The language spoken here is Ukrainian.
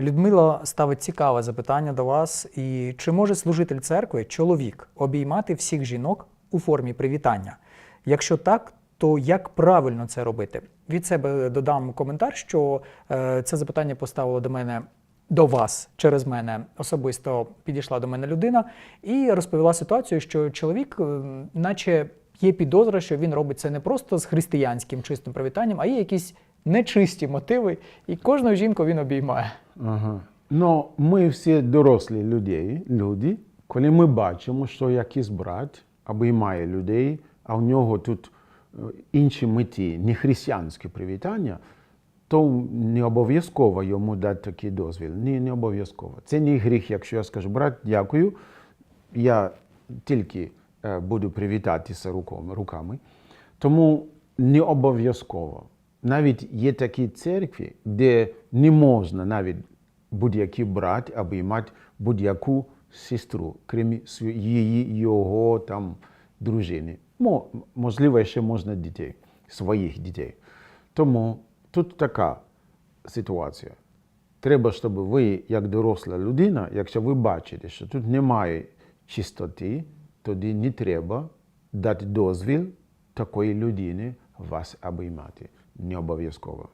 Людмила ставить цікаве запитання до вас. І чи може служитель церкви, чоловік, обіймати всіх жінок у формі привітання? Якщо так, то як правильно це робити? Від себе додам коментар, що е, це запитання поставило до мене. До вас через мене особисто підійшла до мене людина і розповіла ситуацію, що чоловік, е, наче є підозра, що він робить це не просто з християнським чистим привітанням, а є якісь нечисті мотиви, і кожну жінку він обіймає. Ага. Ну, ми всі дорослі людей, люди, коли ми бачимо, що якийсь брат обіймає людей, а в нього тут е, інші мети, не християнське привітання, то не обов'язково йому дати такий дозвіл. Ні, не обов'язково. Це не гріх, якщо я скажу, брат, дякую, я тільки е, буду привітатися руками. Тому не обов'язково. Навіть є такі церкви, де не можна навіть будь-який брат обіймати будь-яку сестру, крім її, його там дружини. Мо, можливо, ще можна дітей, своїх дітей. Тому тут така ситуація. Треба, щоб ви, як доросла людина, якщо ви бачите, що тут немає чистоти, тоді не треба дати дозвіл такої людини вас обіймати. Не обов'язково.